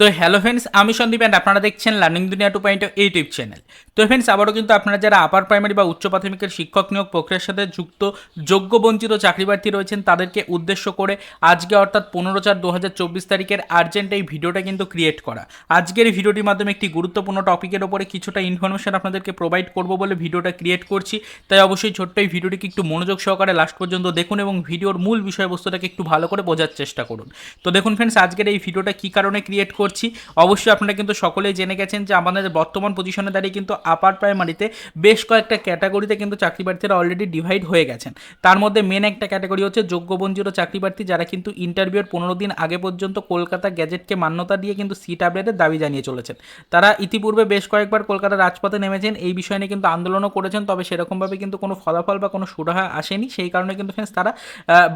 তো hello friends আমি Sandeep and আপনারা দেখছেন learning Duniya two point YouTube channel তো ফ্রেন্ডস আবারও কিন্তু আপনারা যারা আপার প্রাইমারি বা উচ্চ প্রাথমিকের শিক্ষক নিয়োগ প্রক্রিয়ার সাথে যুক্ত, যোগ্য, বঞ্চিত চাকরি প্রার্থী রয়েছেন, তাদেরকে উদ্দেশ্য করে আজকে অর্থাৎ পনেরো চার দু হাজার চব্বিশ তারিখের আর্জেন্ট এই ভিডিওটা কিন্তু ক্রিয়েট করা। আজকের এই ভিডিওটির মাধ্যমে একটি গুরুত্বপূর্ণ টপিকের ওপরে কিছুটা ইনফরমেশন আপনাদেরকে প্রোভাইড করব বলে ভিডিওটা ক্রিয়েট করছি। তাই অবশ্যই ছোট্ট এই ভিডিওটিকে একটু মনোযোগ সহকারে লাস্ট পর্যন্ত দেখুন এবং ভিডিওর মূল বিষয়বস্তুটাকে একটু ভালো করে বোঝার চেষ্টা করুন। তো দেখুন ফ্রেন্ডস আজকের এই ভিডিওটা কী কারণে ক্রিয়েট করছি। অবশ্যই আপনারা কিন্তু সকলেই জেনে গেছেন যে আমাদের বর্তমান পজিশনে দাঁড়িয়ে কিন্তু আপার প্রাইমারিতে বেশ কয়েকটা ক্যাটাগরিতে কিন্তু চাকরি প্রার্থীরা অলরেডি ডিভাইড হয়ে গেছেন। তার মধ্যে মেন একটা ক্যাটাগরি হচ্ছে যোগ্য চাকরি প্রার্থী যারা কিন্তু ইন্টারভিউর পনেরো দিন আগে পর্যন্ত কলকাতা গ্যাজেটকে মান্যতা দিয়ে কিন্তু সিট আপডেটের দাবি জানিয়ে চলেছেন। তারা ইতিপূর্বে বেশ কয়েকবার কলকাতার রাজপথে নেমেছেন, এই বিষয় নিয়ে কিন্তু আন্দোলনও করেছেন, তবে সেরকমভাবে কিন্তু কোনো ফলাফল বা কোনো সুরাহা আসেনি। সেই কারণে কিন্তু ফ্রেন্ডস তারা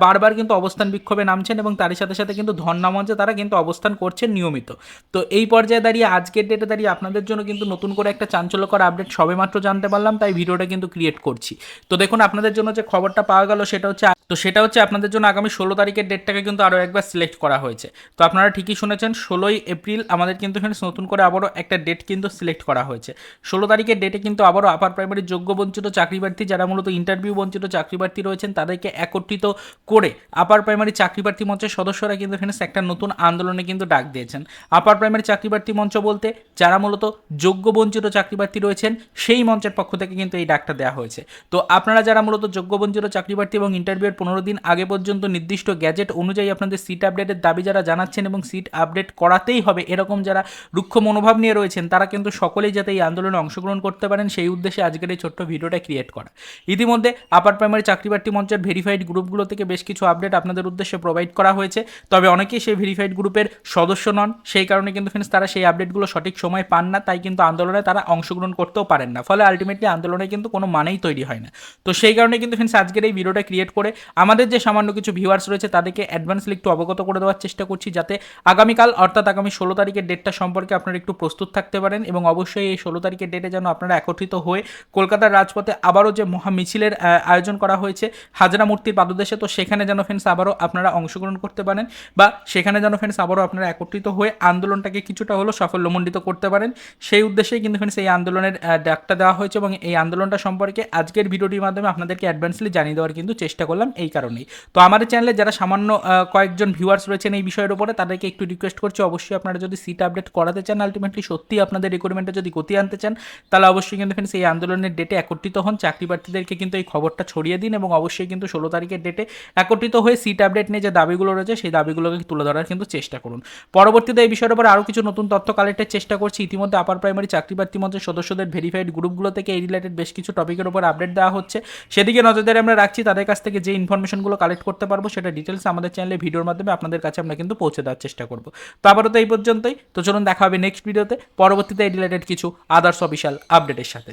বারবার কিন্তু অবস্থান বিক্ষোভে নামছেন এবং তারই সাথে সাথে কিন্তু ধর্ণা মঞ্চে তারা কিন্তু অবস্থান করছেন নিয়মিত। তো এই পর্যায়ে দাঁড়িয়ে, আজকের ডেটে দাঁড়িয়ে আপনাদের জন্য কিন্তু নতুন করে একটা চাঞ্চল্যকর আপডেট সবেমাত্র জানতে পারলাম, তাই ভিডিওটা কিন্তু ক্রিয়েট করছি। তো দেখুন, আপনাদের জন্য যে খবরটা পাওয়া গেল, সেটা হচ্ছে তো সেটা হচ্ছে আপনাদের জন্য আগামী ষোলো তারিখের ডেটটাকে কিন্তু আরও একবার সিলেক্ট করা হয়েছে। তো আপনারা ঠিকই শুনেছেন, ষোলোই এপ্রিল আমাদের কিন্তু এখানে নতুন করে আবারও একটা ডেট কিন্তু সিলেক্ট করা হয়েছে। ষোলো তারিখের ডেটে কিন্তু আবারও আপার প্রাইমারি যোগ্য বঞ্চিত চাকরি প্রার্থী যারা মূলত ইন্টারভিউ বঞ্চিত চাকরি প্রার্থী রয়েছেন, তাদেরকে একত্রিত করে আপার প্রাইমারি চাকরি প্রার্থী মঞ্চের সদস্যরা কিন্তু এখানে একটা নতুন আন্দোলনে কিন্তু ডাক দিয়েছেন। আপার প্রাইমারি চাকরি প্রার্থী মঞ্চ বলতে যারা মূলত যোগ্য বঞ্চিত চাকরি প্রার্থী রয়েছেন, সেই মঞ্চের পক্ষ থেকে কিন্তু এই ডাকটা দেওয়া হয়েছে। তো আপনারা যারা মূলত যোগ্য বঞ্চিত চাকরি প্রার্থী এবং ইন্টারভিউয়ের পনেরো দিন আগে পর্যন্ত নির্দিষ্ট গ্যাজেট অনুযায়ী আপনাদের সিট আপডেটের দাবি যারা জানাচ্ছেন এবং সিট আপডেট করাতেই হবে, এরকম যারা রুক্ষ মনোভাব নিয়ে রয়েছেন, তারা কিন্তু সকলেই যাতে এই আন্দোলনে অংশগ্রহণ করতে পারেন, সেই উদ্দেশ্যে আজকের এই ছোট্ট ভিডিওটা ক্রিয়েট করা। ইতিমধ্যে আপার প্রাইমারি চাকরি প্রার্থী মঞ্চের ভেরিফাইড গ্রুপগুলো থেকে বেশ কিছু আপডেট আপনাদের উদ্দেশ্যে প্রোভাইড করা হয়েছে। তবে অনেকেই সেই ভেরিফাইড গ্রুপের সদস্য নন, সেই কারণে কিন্তু ফ্রেন্ডস তারা সেই আপডেটগুলো সঠিক সময় পান না, তাই কিন্তু আন্দোলনে তারা অংশগ্রহণ করতেও পারেন না। ফলে আলটিমেটলি আন্দোলনে কিন্তু কোনো মানেই তৈরি হয় না। তো সেই কারণে কিন্তু ফ্রেন্ডস আজকের এই ভিডিওটা ক্রিয়েট করে আমাদের যে সামান্য কিছু ভিউয়ার্স রয়েছে, তাদেরকে অ্যাডভান্সলি একটু অবগত করে দেওয়ার চেষ্টা করছি যাতে আগামীকাল, অর্থাৎ আগামী ষোলো তারিখের ডেটটা সম্পর্কে আপনারা একটু প্রস্তুত থাকতে পারেন এবং অবশ্যই এই ষোলো তারিখের ডেটে যেন আপনারা একত্রিত হয়ে কলকাতার রাজপথে আবারও যে মহা মিছিলের আয়োজন করা হয়েছে, হাজরা মূর্তির পাদদেশে, তো সেখানে যেন ফ্রেন্ডস আবারও আপনারা অংশগ্রহণ করতে পারেন বা সেখানে যেন ফ্রেন্ডস আবারও আপনারা একত্রিত হয়ে আন্দোলনটাকে কিছুটা হলেও সাফল্যমণ্ডিত করতে পারেন। সেই উদ্দেশ্যেই কিন্তু ফ্রেন্ডস এই আন্দোলনের ডাকটা দেওয়া হয়েছে এবং এই আন্দোলনটা সম্পর্কে আজকের ভিডিওটির মাধ্যমে আপনাদেরকে অ্যাডভান্সলি জানিয়ে দেওয়ার কিন্তু চেষ্টা করলাম। এই কারণেই। তো আমাদের চ্যানেলে যারা সামান্য কয়েকজন ভিউয়ার্স রয়েছেন এই বিষয়ের উপরে, তাদেরকে একটু রিকোয়েস্ট করছি, অবশ্যই আপনারা যদি সিট আপডেট করাতে চান আলটিমেটলি সত্যি আপনাদের রিকোয়ারমেন্টে যদি গতি আনতে চান, তাহলে অবশ্যই কিন্তু ফ্রেন্ডস এই আন্দোলনের ডেটে একত্রিত হন। চাকরি প্রার্থীদেরকে কিন্তু এই খবরটা ছড়িয়ে দিন এবং অবশ্যই কিন্তু ষোলো তারিখের ডেটে একত্রিত হয়ে সিট আপডেট নিয়ে যে দাবিগুলো রয়েছে, সেই দাবিগুলোকে তুলে ধরার কিন্তু চেষ্টা করুন। পরবর্তীতে এই বিষয়ের উপর আরও কিছু নতুন তথ্য কালেক্টের চেষ্টা করছি। ইতিমধ্যে আপার প্রাইমারি চাকরি প্রার্থী মঞ্চের সদস্যদের ভেরিফাইড গ্রুপগুলো থেকে এই রিলেটেড বেশ কিছু টপিকের উপর আপডেট দেওয়া হচ্ছে। সেদিকে নজরদারি আমরা রাখছি। তাদের কাছ থেকে যে ইনফরমেশনগুলো কালেক্ট করতে পারব, সেটা ডিটেলস আমাদের চ্যানেলে ভিডিওর মাধ্যমে আপনাদের কাছে আমরা কিন্তু পৌঁছে দেওয়ার চেষ্টা করব। তো আবারও তো এই পর্যন্তই। তো চলুন দেখা হবে নেক্সট ভিডিওতে পরবর্তীতে রিলেটেড কিছু আদার্স অফিসিয়াল আপডেটের সাথে।